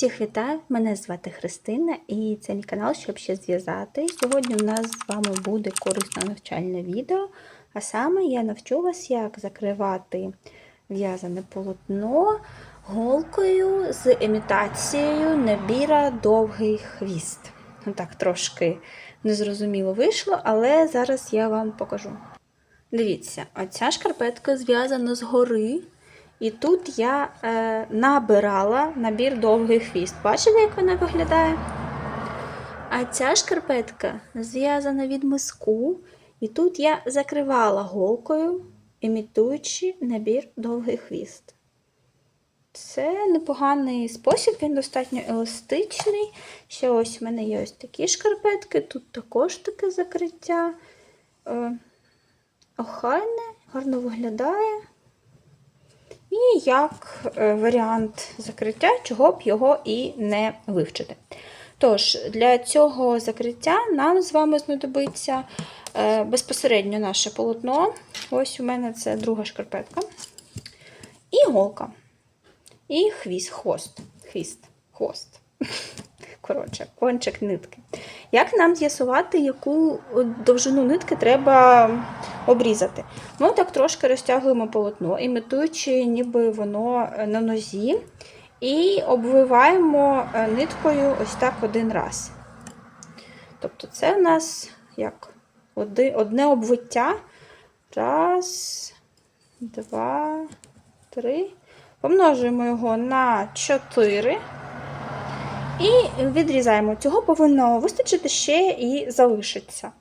Всіх вітаю! Мене звати Христина і це мій канал, щоб ще зв'язати. Сьогодні у нас з вами буде корисне навчальне відео. А саме я навчу вас, як закривати в'язане полотно голкою з імітацією набіра довгий хвіст. Ну Так, трошки незрозуміло вийшло, але зараз я вам покажу. Дивіться, оця шкарпетка зв'язана згори. І тут я е, набирала набір довгий хвіст. Бачите, як вона виглядає? А ця шкарпетка зв'язана від миску, і тут я закривала голкою, імітуючи набір довгий хвіст. Це непоганий спосіб, він достатньо еластичний. Ще ось в мене є ось такі шкарпетки, тут також таке закриття. Е, охайне, гарно виглядає. І як е, варіант закриття, чого б його і не вивчити. Тож, для цього закриття нам з вами знадобиться е, безпосередньо наше полотно. Ось у мене це друга шкарпетка. І голка. І хвіст, хвост. Хвіст, хвост. Коротше, кончик нитки. Як нам з'ясувати, яку довжину нитки треба обрізати? Ми так трошки розтягуємо полотно, імітуючи, ніби воно на нозі, і обвиваємо ниткою ось так один раз. Тобто, це у нас як одне обвиття. Раз, два, три. Помножуємо його на 4. І відрізаємо. Цього повинно вистачити ще і залишиться.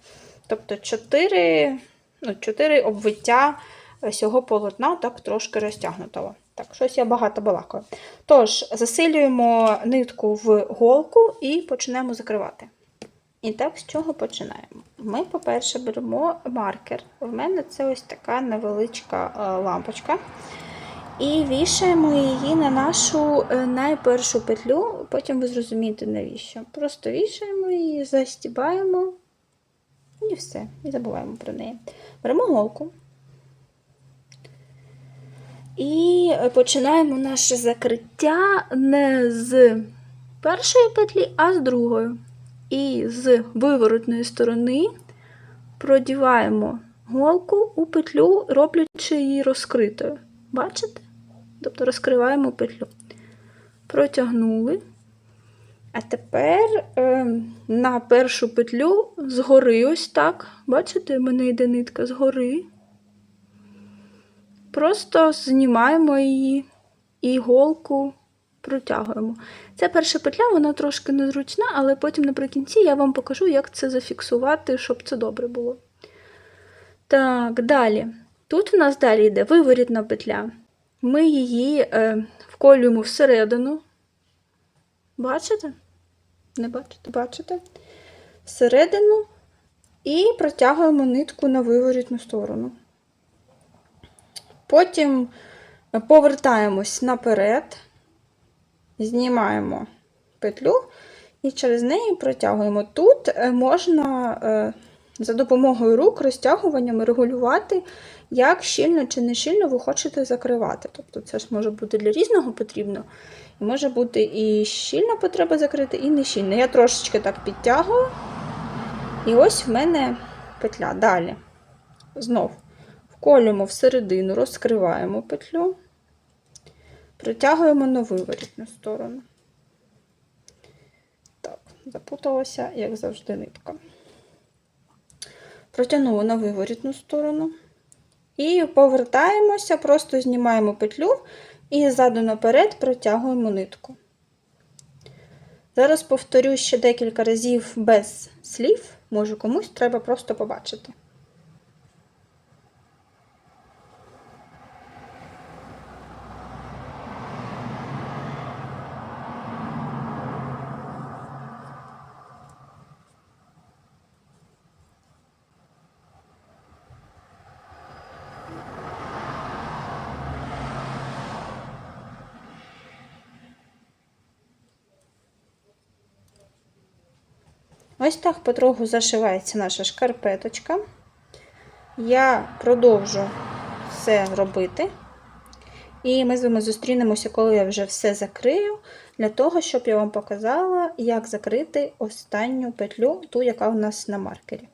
Тобто 4 ну, 4 обвиття цього полотна так трошки розтягнутого. Так, щось я багато балакаю. Тож, засилюємо нитку в голку і почнемо закривати. І так, з чого починаємо? Ми, по-перше, беремо маркер. У мене це ось така невеличка лампочка. І вішаємо її на нашу найпершу петлю, потім ви зрозумієте, навіщо. Просто вішаємо її, застібаємо все, і забуваємо про неї. Беремо голку і починаємо наше закриття не з першої петлі, а з другої. І з виворотної сторони продіваємо голку у петлю, роблячи її розкритою. Бачите? Тобто розкриваємо петлю. Протягнули. А тепер е, на першу петлю згори ось так. Бачите, в мене йде нитка згори. Просто знімаємо її і голку протягуємо. Ця перша петля, вона трошки незручна, але потім наприкінці я вам покажу, як це зафіксувати, щоб це добре було. Так, далі. Тут у нас далі йде виворітна петля. Ми її е, вколюємо всередину. Бачите? Не бачите? Бачите? Всередину і протягуємо нитку на виворітну сторону. Потім повертаємось наперед, знімаємо петлю і через неї протягуємо. Тут е, можна е, за допомогою рук розтягуванням регулювати, як щільно чи не щільно ви хочете закривати. Тобто це ж може бути для різного потрібно. Може бути і щільно потреба закрити, і не щільно. Я трошечки так підтягую. І ось в мене петля. Далі. Знов вколюємо всередину, розкриваємо петлю, протягуємо на виворітну сторону. Так, запуталася, як завжди, нитка. Протягнула на виворітну сторону. І повертаємося, просто знімаємо петлю і ззаду наперед протягуємо нитку. Зараз повторю ще декілька разів без слів, може комусь треба просто побачити. Ось так потроху зашивається наша шкарпеточка. Я продовжу все робити. І ми з вами зустрінемося, коли я вже все закрию. для того, щоб я вам показала, як закрити останню петлю, ту, яка у нас на маркері.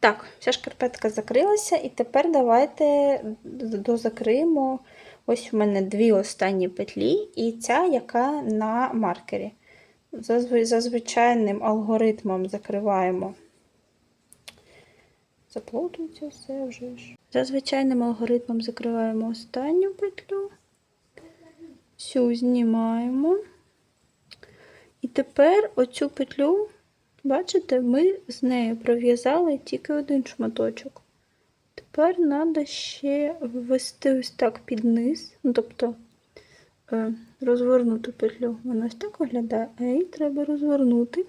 Так, вся шкарпетка закрилася, і тепер давайте дозакриємо. Ось у мене дві останні петлі, і ця, яка на маркері. За звичайним алгоритмом закриваємо. Заплутується все вже ж. За звичайним алгоритмом закриваємо останню петлю, цю знімаємо. І тепер оцю петлю, бачите, ми з нею пров'язали тільки один шматочок. Тепер треба ще ввести ось так під низ, ну, тобто розвернути петлю. Вона ось так виглядає, а її треба розвернути.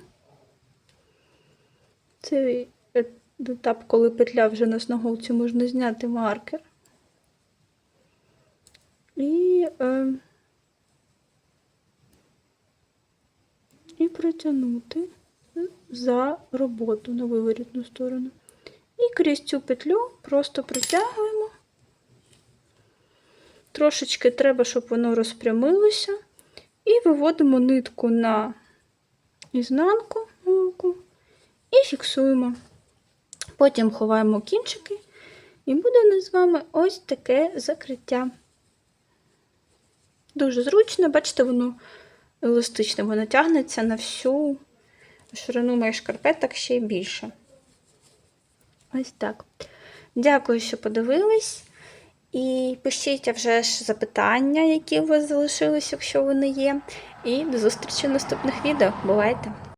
Це етап, коли петля вже на сноголці, можна зняти маркер. І, е, і протягнути за роботу на виворітну сторону. І крізь цю петлю просто протягуємо. Трошечки треба, щоб воно розпрямилося. І виводимо нитку на ізнанку і фіксуємо. Потім ховаємо кінчики, і буде у нас з вами ось таке закриття. Дуже зручно, бачите, воно еластичне, воно тягнеться на всю ширину моїх шкарпеток ще й більше. Ось так. Дякую, що подивились. І пишіть вже ж запитання, які у вас залишились, якщо вони є. І до зустрічі в наступних відео. Бувайте!